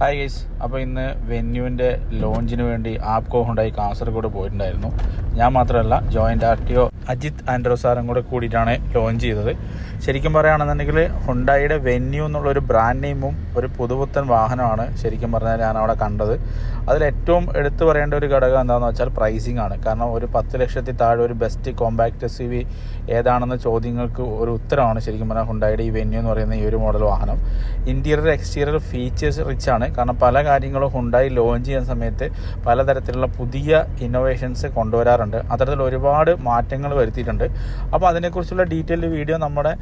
Hi guys അപ്പോൾ ഇന്ന് വെന്യൂവിന്റെ ലോഞ്ചിന് വേണ്ടി ആപ്കോ ഹുണ്ടായി കാസർഗോഡ് പോയിട്ടുണ്ടായിരുന്നു. ഞാൻ മാത്രമല്ല joint R T O Ajith ആൻഡ്രോ സാറും കൂടെ കൂടിയിട്ടാണ് ലോഞ്ച് ചെയ്തത്. ശരിക്കും പറയുകയാണെന്നുണ്ടെങ്കിൽ ഹുണ്ടായിയുടെ വെന്യൂ എന്നുള്ള ഒരു ബ്രാൻഡ് നെയിമും ഒരു പുതുപുത്തൻ വാഹനമാണ് ശരിക്കും പറഞ്ഞാൽ ഞാൻ അവിടെ കണ്ടത്. അതിൽ ഏറ്റവും എടുത്തു പറയേണ്ട ഒരു ഘടകം എന്താണെന്ന് വെച്ചാൽ പ്രൈസിംഗ് ആണ്. കാരണം ഒരു പത്ത് ലക്ഷത്തി താഴെ ഒരു ബെസ്റ്റ് കോമ്പാക്ട് എസ് വി ഏതാണെന്ന ചോദ്യങ്ങൾക്ക് ഒരു ഉത്തരമാണ് ശരിക്കും പറഞ്ഞാൽ ഹുണ്ടായിയുടെ ഈ വെന്യൂ എന്ന് പറയുന്ന ഈ ഒരു മോഡൽ വാഹനം. ഇന്റീരിയർ എക്സ്റ്റീരിയർ ഫീച്ചേഴ്സ് റിച്ച് ആണ്. കാരണം പല കാര്യങ്ങളും ഹുണ്ടായി ലോഞ്ച് ചെയ്യുന്ന സമയത്ത് പലതരത്തിലുള്ള പുതിയ ഇന്നോവേഷൻസ് കൊണ്ടുവരാറുണ്ട്. അത്തരത്തിൽ ഒരുപാട് മാറ്റങ്ങൾ വരുത്തിയിട്ടുണ്ട്. അപ്പോൾ അതിനെക്കുറിച്ചുള്ള ഡീറ്റെയിൽഡ് വീഡിയോ നമ്മുടെ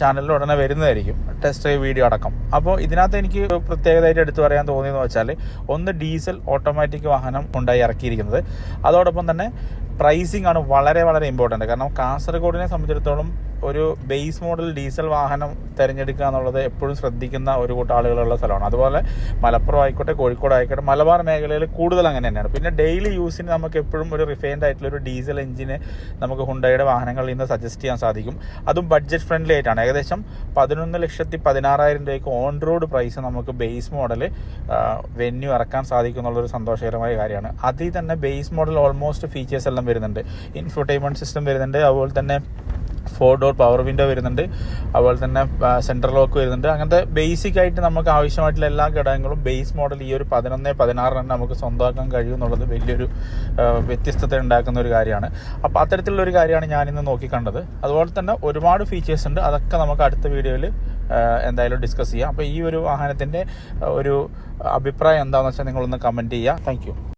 ചാനലിൽ ഉടനെ വരുന്നതായിരിക്കും. ടെസ്റ്റ് വീഡിയോ അടക്കം. അപ്പോൾ ഇതിനകത്ത് എനിക്ക് പ്രത്യേകതയായിട്ട് എടുത്തു പറയാൻ തോന്നിയെന്ന് വെച്ചാൽ ഒന്ന് ഡീസൽ ഓട്ടോമാറ്റിക് വാഹനം ഉണ്ടായി ഇറക്കിയിരിക്കുന്നത്. അതോടൊപ്പം തന്നെ പ്രൈസിംഗ് ആണ് വളരെ വളരെ ഇമ്പോർട്ടന്റ് കാരണം കാസർഗോഡിനെ സംബന്ധിച്ചിടത്തോളം ഒരു ബേസ് മോഡൽ ഡീസൽ വാഹനം തിരഞ്ഞെടുക്കുക എന്നുള്ളത് എപ്പോഴും ശ്രദ്ധിക്കുന്ന ഒരു കൂട്ടം ആളുകളുള്ള സ്ഥലമാണ്. അതുപോലെ മലപ്പുറം ആയിക്കോട്ടെ കോഴിക്കോട് ആയിക്കോട്ടെ മലബാർ മേഖലയിൽ കൂടുതൽ അങ്ങനെ തന്നെയാണ്. പിന്നെ ഡെയിലി യൂസിന് നമുക്ക് എപ്പോഴും ഒരു റിഫൈൻഡ് ആയിട്ടുള്ള ഒരു ഡീസൽ എഞ്ചിന് നമുക്ക് ഹുണ്ടയുടെ വാഹനങ്ങളിൽ നിന്ന് സജസ്റ്റ് ചെയ്യാൻ സാധിക്കും. അതും ബഡ്ജറ്റ് ഫ്രണ്ട്ലി ആയിട്ടാണ്. ഏകദേശം പതിനൊന്ന് ലക്ഷത്തി പതിനാറായിരം രൂപയ്ക്ക് ഓൺ റോഡ് പ്രൈസ് നമുക്ക് ബേസ് മോഡൽ വെന്യൂ ഇറക്കാൻ സാധിക്കും എന്നുള്ളൊരു സന്തോഷകരമായ കാര്യമാണ്. അതിൽ തന്നെ ബേസ് മോഡൽ ഓൾമോസ്റ്റ് ഫീച്ചേഴ്സ് എല്ലാം വരുന്നുണ്ട്. ഇൻഫോർടൈൻമെന്റ് സിസ്റ്റം വരുന്നുണ്ട്. അതുപോലെ തന്നെ ഫോർ ഡോർ പവർ വിൻഡോ വരുന്നുണ്ട്. അതുപോലെ തന്നെ സെൻട്രൽ ലോക്ക് വരുന്നുണ്ട്. അങ്ങനത്തെ ബേസിക് ആയിട്ട് നമുക്ക് ആവശ്യമായിട്ടുള്ള എല്ലാ ഘടകങ്ങളും ബേസ് മോഡൽ ഈ ഒരു പതിനൊന്ന് പതിനാറിന് നമുക്ക് സ്വന്തമാക്കാൻ കഴിയും എന്നുള്ളത് വലിയൊരു വ്യത്യസ്തത ഉണ്ടാക്കുന്ന ഒരു കാര്യമാണ്. അപ്പോൾ അത്തരത്തിലുള്ള ഒരു കാര്യമാണ് ഞാനിന്ന് നോക്കി കണ്ടത് അതുപോലെ തന്നെ ഒരുപാട് ഫീച്ചേഴ്സ് ഉണ്ട്. അതൊക്കെ നമുക്ക് അടുത്ത വീഡിയോയിൽ എന്തായാലും ഡിസ്കസ് ചെയ്യാം. അപ്പോൾ ഈ ഒരു വാഹനത്തിന്റെ ഒരു അഭിപ്രായം എന്താണെന്ന് വെച്ചാൽ നിങ്ങളൊന്ന് കമന്റ് ചെയ്യുക. താങ്ക്